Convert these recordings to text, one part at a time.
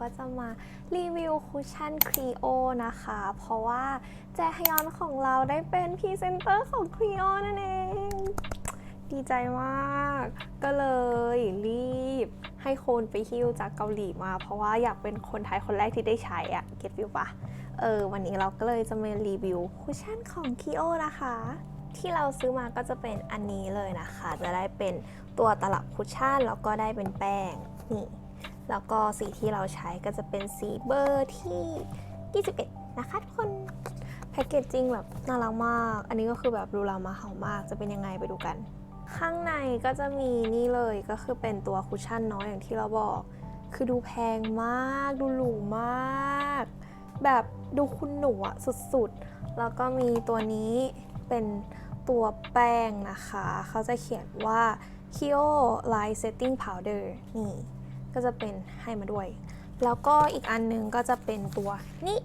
ก็จะมารีวิวคุชชั่นครีโอนะคะ เพราะว่าแจฮยอนของเราได้เป็นพรีเซนเตอร์ของครีโอนั่นเอง ดีใจมาก ก็เลยรีบให้คนไปฮิ้วจากเกาหลีมา เพราะว่าอยากเป็นคนไทยคนแรกที่ได้ใช้อะเก็ตฟิลปะเออวันนี้เราก็เลยจะมารีวิวคุชชั่นของคีโอนะคะที่เราซื้อมาก็จะเป็นอันนี้เลยนะคะ จะได้เป็นตัวตลับคุชชั่นแล้วก็ได้เป็นแป้งนี่ แล้วก็สีที่เราใช้ก็จะเป็นสีเบอร์ที่ 21 นะคะทุกคนแพคเกจจิ้งแบบน่ารักมาก อันนี้ก็คือแบบรูรามาเห่ามากจะเป็นยังไงไปดูกัน ข้างในก็จะมีนี่เลยก็คือเป็นตัวคุชชั่นเนาะอย่างที่เราบอก คือดูแพงมาก ดูหรูมาก แบบดูคุณหนูอะสุดๆ แล้วก็มีตัวนี้เป็นตัวแป้งนะคะ เขาจะเขียนว่า Kio Light Setting Powder นี่ ก็จะเป็นให้มาด้วย แล้วก็อีกอันหนึงก็จะเป็นตัวนี้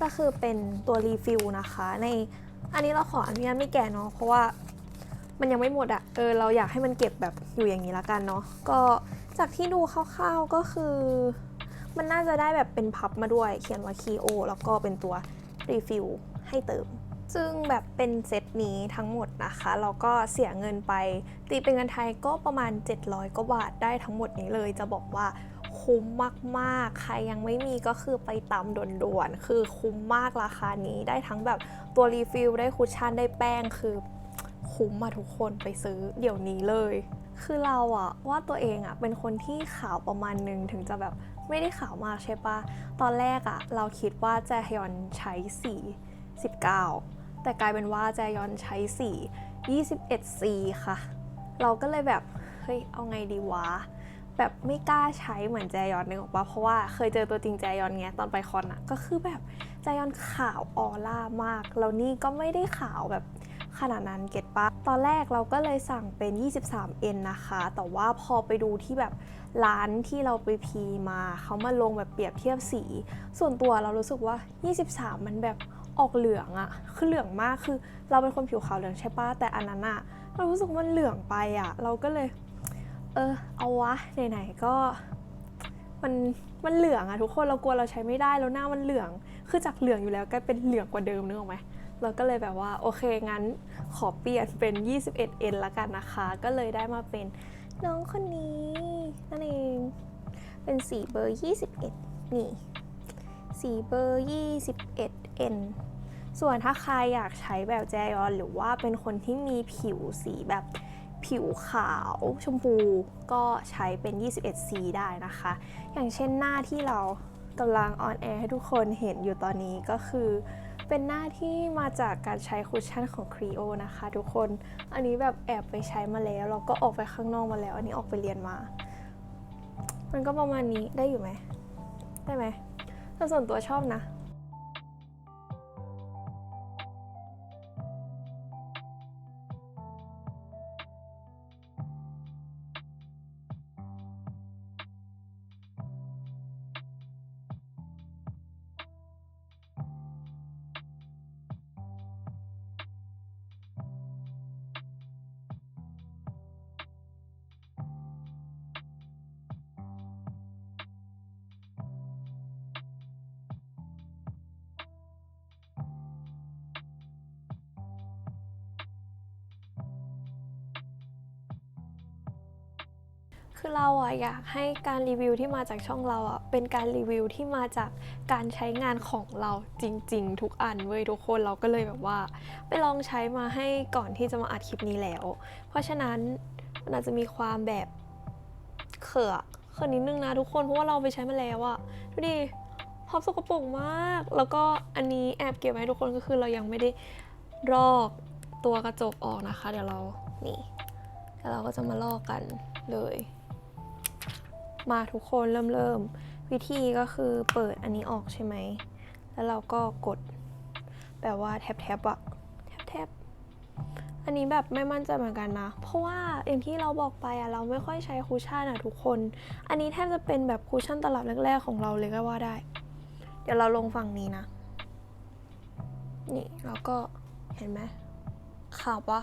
ก็คือเป็นตัวรีฟิลนะคะ ในอันนี้เราขออนุญาตไม่แกะเนาะเพราะว่ามันยังไม่หมดอะเออเราอยากให้มันเก็บแบบอยู่อย่างนี้ละกันเนาะก็จากที่ดูคร่าวๆก็คือ มันน่าจะได้แบบเป็นพับมาด้วย เขียนว่า Kio แล้วก็เป็นตัวรีฟิลให้เติม ซึ่งแบบเป็นเซตนี้ทั้งหมดนะคะเราก็เสียเงินไป ตีเป็นเงินไทยก็ประมาณ 700กว่าบาทได้ทั้งหมดนี้เลย จะบอกว่าคุ้มมากๆ ใครยังไม่มีก็คือไปตามด่วนๆ คือคุ้มมากราคานี้ได้ทั้งแบบตัวรีฟิลได้คุชชั่นได้แป้งคือคุ้มมาทุกคนไปซื้อเดี๋ยวนี้เลย คือเราอะว่าตัวเองอะเป็นคนที่ขาวประมาณนึงถึงจะแบบไม่ได้ขาวมากใช่ปะตอนแรกอะเราคิดว่าแจฮยอนใช้สี19 แต่กลายเป็นว่าแจยอนใช้สี 21C ค่ะ เราก็เลยแบบเฮ้ยเอาไงดีวะ แบบไม่กล้าใช้เหมือนแจยอนนึกออกปะเพราะว่าเคยเจอตัวจริงแจยอนไงตอนไปคอนอะก็คือแบบแจยอนขาวออร่ามาก แล้วนี่ก็ไม่ได้ขาวแบบขนาดนั้นเก็ตปะตอนแรกเราก็เลยสั่งเป็น 23N นะคะ แต่ว่าพอไปดูที่แบบร้านที่เราไปพีมา เขามาลงแบบเปรียบเทียบสี ส่วนตัวเรารู้สึกว่า 23 มันแบบ ออกเหลืองอะคือเหลืองมากคือเราเป็นคนผิวขาวเหลืองใช่ปะแต่อันนั้นอะเรารู้สึกว่ามันเหลืองไปอะเราก็เลย เออเอาวะไหนๆก็มันมันเหลืองอะทุกคนเรากลัวเราใช้ไม่ได้แล้วหน้ามันเหลือง คือจากเหลืองอยู่แล้วกลายเป็นเหลืองกว่าเดิมนึกออกไหมเราก็เลยแบบว่าโอเคงั้นขอเปลี่ยนเป็น 21N ละกันนะคะ ก็เลยได้มาเป็นน้องคนนี้นั่นเองเป็นสีเบอร์ 21 นี่สีเบอร์ 21N ส่วนถ้าใครอยากใช้แบบแจยอนหรือว่าเป็นคนที่มีผิวสีแบบผิวขาวชมพูก็ใช้เป็น 21C ได้นะคะ อย่างเช่นหน้าที่เรากำลังออนแอร์ให้ทุกคนเห็นอยู่ตอนนี้ก็คือเป็นหน้าที่มาจากการใช้คุชชั่นของ Creo นะคะทุกคน อันนี้แบบแอบไปใช้มาแล้วแล้วก็ออกไปข้างนอกมาแล้ว อันนี้ออกไปเรียนมา มันก็ประมาณนี้ได้อยู่ไหม ได้ไหมแต่ส่วนตัวชอบนะ คือเราอะอยากให้การรีวิวที่มาจากช่องเราอะเป็นการรีวิวที่มาจากการใช้งานของเราจริง ๆ ทุกอันเว้ยทุกคนเราก็เลยแบบว่า ไปลองใช้มาให้ก่อนที่จะมาอัดคลิปนี้แล้ว เพราะฉะนั้นมันอาจจะมีความแบบเขอะเขินนิดนึงนะทุกคนเพราะว่าเราไปใช้มาแล้วอะดูดิพอบสกปรกมาก แล้วก็อันนี้แอบเก็บไว้ทุกคนก็คือเรายังไม่ได้รอกตัวกระจกออกนะคะ เดี๋ยวเรานี่แล้วเราก็จะมาลอกกันเลย มาทุกคนเริ่มเริ่มวิธีก็คือเปิดอันนี้ออกใช่ไหม แล้วเราก็กดแบบว่าแท็บแท็บอะแท็บแท็บอันนี้แบบไม่มั่นใจเหมือนกันนะ เพราะว่าอย่างที่เราบอกไปอะเราไม่ค่อยใช้คูชั่นอะทุกคน อันนี้แทบจะเป็นแบบคูชั่นตลับแรกๆของเราเลยก็ว่าได้ เดี๋ยวเราลงฝั่งนี้นะ นี่แล้วก็เห็นไหมขาวปะ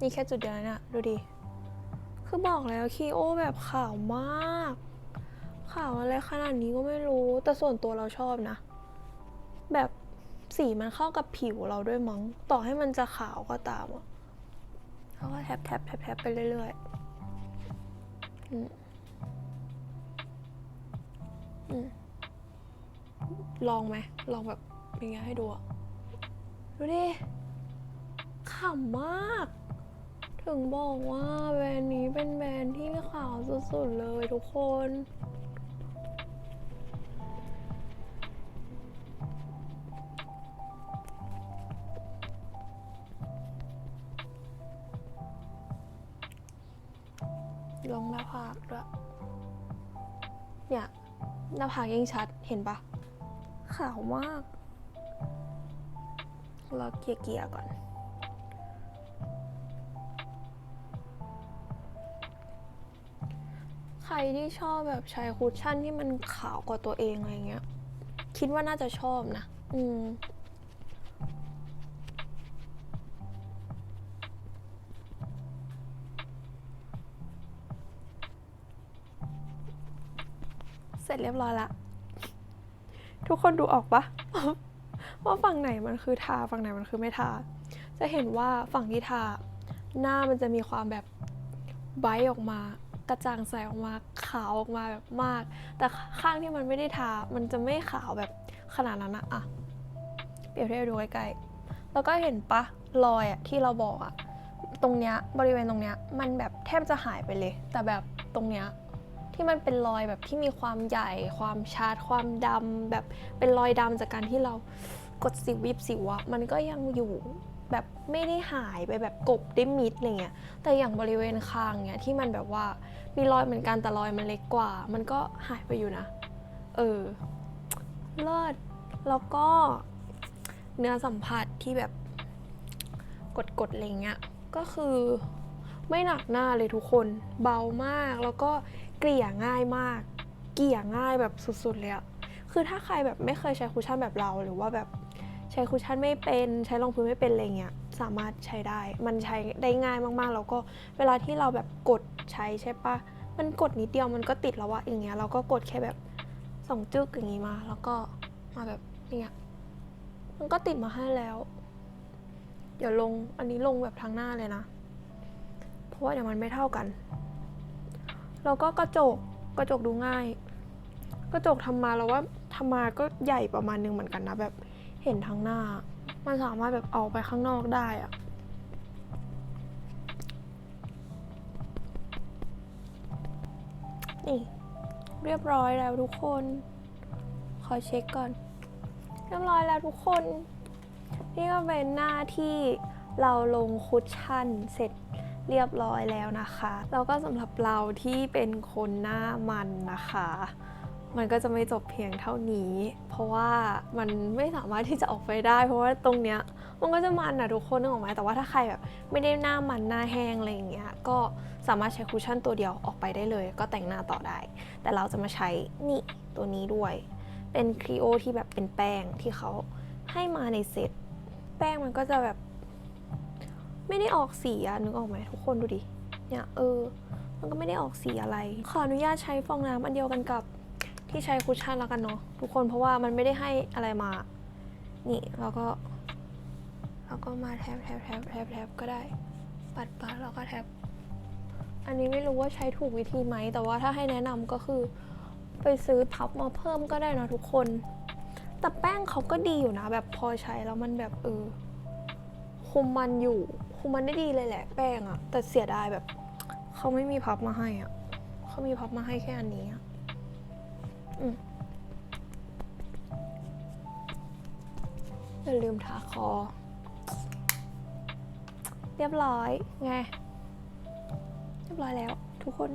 นี่แค่จุดเดียวนะเนี่ยดูดิ คือบอกแล้วคีโอแบบขาวมาก ขาวอะไรขนาดนี้ก็ไม่รู้ แต่ส่วนตัวเราชอบนะ แบบสีมันเข้ากับผิวเราด้วยมั้ง ต่อให้มันจะขาวก็ตามอะแล้วก็แทบแทบแทบแทบไปเรื่อยๆ อืมอืมลองไหม ลองแบบอย่างเงี้ยให้ดูอะดูดิขำมาก ถึงบอกว่าแบรนด์นี้เป็นแบรนด์ที่ขาวสุดๆเลยทุกคน ลงหน้าผากด้วยเนี่ยหน้าผากยิ่งชัดเห็นปะขาวมาก เราเกลี่ยๆก่อน ใครที่ชอบแบบใช้คุชชั่นที่มันขาวกว่าตัวเองอะไรเงี้ย คิดว่าน่าจะชอบนะ อืมเสร็จเรียบร้อยละ ทุกคนดูออกปะว่าฝั่งไหนมันคือทาฝั่งไหนมันคือไม่ทา จะเห็นว่าฝั่งที่ทา หน้ามันจะมีความแบบไบออกมา กระจ่างใสออกมาขาวออกมาแบบมาก แต่ข้างที่มันไม่ได้ทา มันจะไม่ขาวแบบขนาดนั้นอะอะเปรียบเทียบดูใกล้ๆแล้วก็เห็นปะรอยอะที่เราบอกอะตรงเนี้ยบริเวณตรงเนี้ยมันแบบแทบจะหายไปเลย แต่แบบตรงเนี้ยที่มันเป็นรอยแบบที่มีความใหญ่ ความชัดความดำแบบเป็นรอยดำจากการที่เรากดสิววิบสิวอะมันก็ยังอยู่ แบบไม่ได้หายไปแบบกบได้มิดอะไรเงี้ย แต่อย่างบริเวณคางเนี่ยที่มันแบบว่ามีรอยเหมือนกันแต่รอยมันเล็กกว่า มันก็หายไปอยู่นะ เออ เลิศ แล้วก็เนื้อสัมผัสที่แบบกดๆอะไรเงี้ย ก็คือไม่หนักหน้าเลยทุกคน เบามาก แล้วก็เกลี่ยง่ายมาก เกลี่ยง่ายแบบสุดๆเลยอะคือถ้าใครแบบไม่เคยใช้คุชชั่นแบบเราหรือว่าแบบ ช้คุชชั่นไม่เป็นใช้รองพื้นไม่เป็นอะไรเงี้ยสามารถใช้ได้ มันใช้ได้ง่ายมากๆ แล้วก็เวลาที่เราแบบกดใช้ใช่ปะมันกดนิดเดียวมันก็ติดแล้วอะอย่างเงี้ยเราก็กดแค่แบบสองจึกอย่างงี้มา แล้วก็มาแบบอย่างเงี้ยมันก็ติดมาให้แล้วเดี๋ยวลงอันนี้ลงแบบทางหน้าเลยนะ เพราะว่าเดี๋ยวมันไม่เท่ากัน แล้วก็กระจกกระจกดูง่าย กระจกทำมาแล้วว่าทำมาก็ใหญ่ประมาณนึงเหมือนกันนะแบบ เห็นทางหน้า มันสามารถแบบเอาไปข้างนอกได้อะนี่ เรียบร้อยแล้วทุกคน ขอเช็คก่อน เรียบร้อยแล้วทุกคน นี่ก็เป็นหน้าที่เราลงคุชชั่นเสร็จเรียบร้อยแล้วนะคะ แล้วก็สำหรับเราที่เป็นคนหน้ามันนะคะ มันก็จะไม่จบเพียงเท่านี้ เพราะว่ามันไม่สามารถที่จะออกไปได้ เพราะว่าตรงเนี้ยมันก็จะมันนะทุกคนนึกออกไหมแต่ว่าถ้าใครแบบไม่ได้หน้ามันหน้าแห้งอะไรอย่างเงี้ยก็สามารถใช้คุชชั่นตัวเดียวออกไปได้เลย ก็แต่งหน้าต่อได้ แต่เราจะมาใช้นี่ตัวนี้ด้วย เป็นครีโอที่แบบเป็นแป้งที่เขาให้มาในเซตแป้งมันก็จะแบบ ไม่ได้ออกสีอะนึกออกไหมทุกคนดูดิเนี่ยเออ มันก็ไม่ได้ออกสีอะไร ขออนุญาตใช้ฟองน้ำอันเดียวกันกับ ที่ใช้คุชชั่นแล้วกันเนาะทุกคนเพราะว่ามันไม่ได้ให้อะไรมา นี่แล้วก็แล้วก็มาแทบแทบแทบแทบแทบก็ได้ ปัดปัดแล้วก็แทบอันนี้ไม่รู้ว่าใช้ถูกวิธีไหม แต่ว่าถ้าให้แนะนำก็คือ ไปซื้อพับมาเพิ่มก็ได้นะทุกคน แต่แป้งเขาก็ดีอยู่นะ แบบพอใช้แล้วมันแบบเออคุมมันอยู่ คุมมันได้ดีเลยแหละ แป้งอะแต่เสียดายแบบ เขาไม่มีพับมาให้อะเขามีพับมาให้แค่อันนี้อะ อย่าลืมทาคอ เรียบร้อยไง เรียบร้อยแล้วทุกคน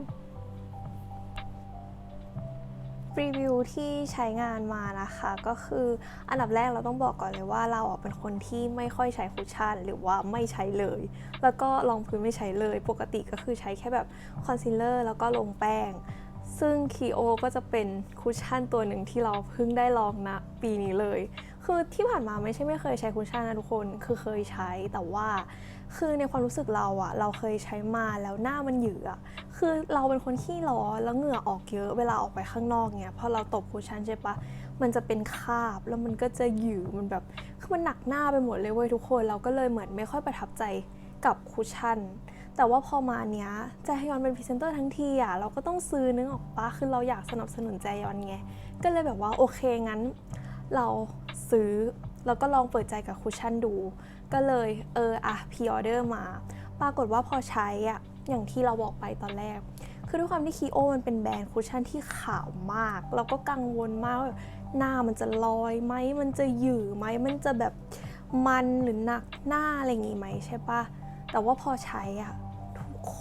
รีวิวที่ใช้งานมานะคะ ก็คืออันดับแรกเราต้องบอกก่อนเลยว่าเราเป็นคนที่ไม่ค่อยใช้คุชชั่นหรือว่าไม่ใช้เลย แล้วก็รองพื้นไม่ใช้เลย ปกติก็คือใช้แค่แบบคอนซีลเลอร์แล้วก็ลงแป้ง ซึ่งคีโอก็จะเป็นคุชชั่นตัวหนึ่งที่เราเพิ่งได้ลองนะปีนี้เลย คือที่ผ่านมาไม่ใช่ไม่เคยใช้คุชชั่นนะทุกคน คือเคยใช้แต่ว่า คือในความรู้สึกเราอะเราเคยใช้มาแล้วหน้ามันหยืออคือเราเป็นคนขี้ร้อนแล้วเหงื่อออกเยอะเวลาออกไปข้างนอกเนี่ยพอเราตบคุชชั่นใช่ปะมันจะเป็นคาบแล้วมันก็จะหยือมันแบบคือมันหนักหน้าไปหมดเลยเว้ยทุกคน เราก็เลยเหมือนไม่ค่อยประทับใจกับคุชชั่น แต่ว่าพอมาเนี้ยแจฮยอนเป็นพรีเซนเตอร์ทั้งทีอะเราก็ต้องซื้อนึกออกปะคือเราอยากสนับสนุนแจยอนไง ก็เลยแบบว่าโอเคงั้น เราซื้อแล้วก็ลองเปิดใจกับคุชชั่นดู ก็เลยเอออะพีออเดอร์มา ปรากฏว่าพอใช้อะอย่างที่เราบอกไปตอนแรก คือด้วยความที่คีโอมันเป็นแบรนด์คุชชั่นที่ขาวมาก เราก็กังวลมากว่าหน้ามันจะลอยไหมมันจะหยือไหมมันจะแบบมันหรือหนักหน้าอะไรอย่างงี้ไหมใช่ปะแต่ว่าพอใช้อะ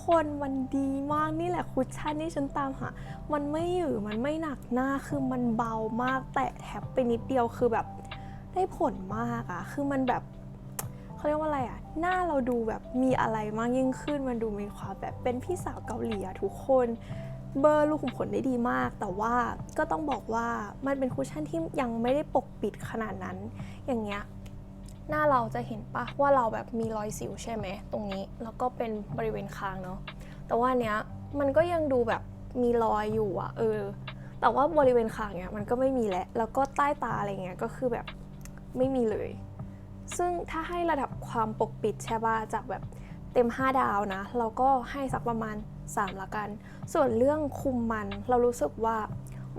คนมันดีมากนี่แหละคุชชั่นที่ฉันตามหา มันไม่หยือมันไม่หนักหน้าคือมันเบามาก แตะแทบไปนิดเดียวคือแบบได้ผลมากอะคือมันแบบเขาเรียกว่าอะไรอะหน้าเราดูแบบมีอะไรมากยิ่งขึ้น มันดูมีความแบบเป็นพี่สาวเกาหลีอะทุกคนเบอร์ลูกขุมขนได้ดีมาก แต่ว่าก็ต้องบอกว่ามันเป็นคุชชั่นที่ยังไม่ได้ปกปิดขนาดนั้น อย่างเงี้ย หน้าเราจะเห็นปะว่าเราแบบมีรอยสิวใช่ไหมตรงนี้แล้วก็เป็นบริเวณคางเนาะแต่ว่าเนี้ยมันก็ยังดูแบบมีรอยอยู่อะเออ แต่ว่าบริเวณคางเนี้ยมันก็ไม่มีแล้วแล้วก็ใต้ตาอะไรเงี้ยก็คือแบบไม่มีเลย ซึ่งถ้าให้ระดับความปกปิดใช่ป่ะจากแบบเต็ม 5 ดาวนะ เราก็ให้สักประมาณ 3 ละกัน ส่วนเรื่องคุมมันเรารู้สึกว่า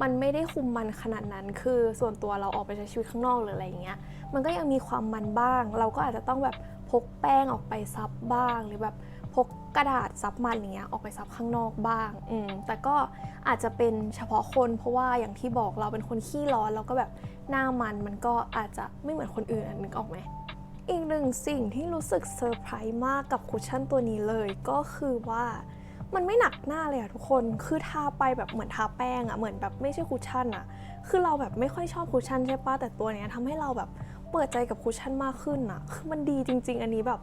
มันไม่ได้คุมมันขนาดนั้น คือส่วนตัวเราออกไปใช้ชีวิตข้างนอกหรืออะไรอย่างเงี้ย มันก็ยังมีความมันบ้าง เราก็อาจจะต้องแบบพกแป้งออกไปซับบ้าง หรือแบบพกกระดาษซับมันอย่างเงี้ยออกไปซับข้างนอกบ้าง อืมแต่ก็อาจจะเป็นเฉพาะคนเพราะว่าอย่างที่บอกเราเป็นคนขี้ร้อนแล้วก็แบบหน้ามันมันก็อาจจะไม่เหมือนคนอื่นอะนึกออกไหมอีกหนึ่งสิ่งที่รู้สึกเซอร์ไพรส์มากกับคุชชั่นตัวนี้เลยก็คือว่ามันไม่หนักหน้าเลยอะทุกคน คือทาไปแบบเหมือนทาแป้งอะเหมือนแบบไม่ใช่คุชชั่นอะคือเราแบบไม่ค่อยชอบคุชชั่นใช่ปะแต่ตัวเนี้ยทำให้เราแบบ เปิดใจกับคุชชั่นมากขึ้นอะคือมันดีจริง ๆ อันนี้แบบ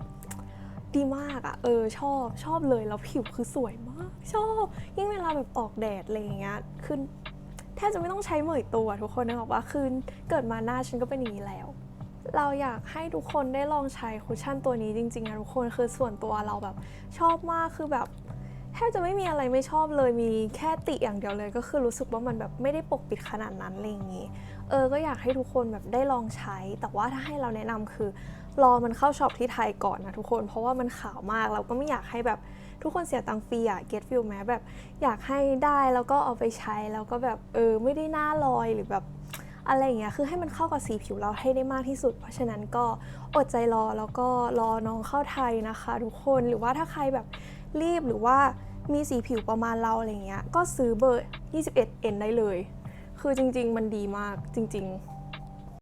ดีมากอะเออชอบชอบเลยแล้วผิวคือสวยมาก ชอบยิ่งเวลาแบบออกแดดอะไรอย่างเงี้ยคือแทบจะไม่ต้องใช้เหมยตัวทุกคนนะบอกว่าคือเกิดมาหน้าฉันก็เป็นอย่างนี้แล้ว เราอยากให้ทุกคนได้ลองใช้คุชชั่นตัวนี้จริงๆนะทุกคนคือส่วนตัวเราแบบชอบมากคือแบบแทบจะไม่มีอะไรไม่ชอบเลยมีแค่ติอย่างเดียวเลย ก็คือรู้สึกว่ามันแบบไม่ได้ปกปิดขนาดนั้นอะไรอย่างนี้ เออ ก็อยากให้ทุกคนแบบได้ลองใช้ แต่ว่าถ้าให้เราแนะนำคือ รอมันเข้าช็อปที่ไทยก่อนนะทุกคน เพราะว่ามันขาวมาก เราก็ไม่อยากให้แบบทุกคนเสียตังค์ฟรีอะ get feel แม้แบบ อยากให้ได้แล้วก็เอาไปใช้ แล้วก็แบบเออไม่ได้หน้าลอยหรือแบบอะไรอย่างเงี้ย คือให้มันเข้ากับสีผิวเราให้ได้มากที่สุด เพราะฉะนั้นก็อดใจรอแล้วก็รอน้องเข้าไทยนะคะ ทุกคน หรือว่าถ้าใครแบบรีบหรือว่ามีสีผิวประมาณเราอะไรเงี้ย ก็ซื้อเบอร์ 21N ได้เลย คือจริง ๆ มันดีมากจริงๆ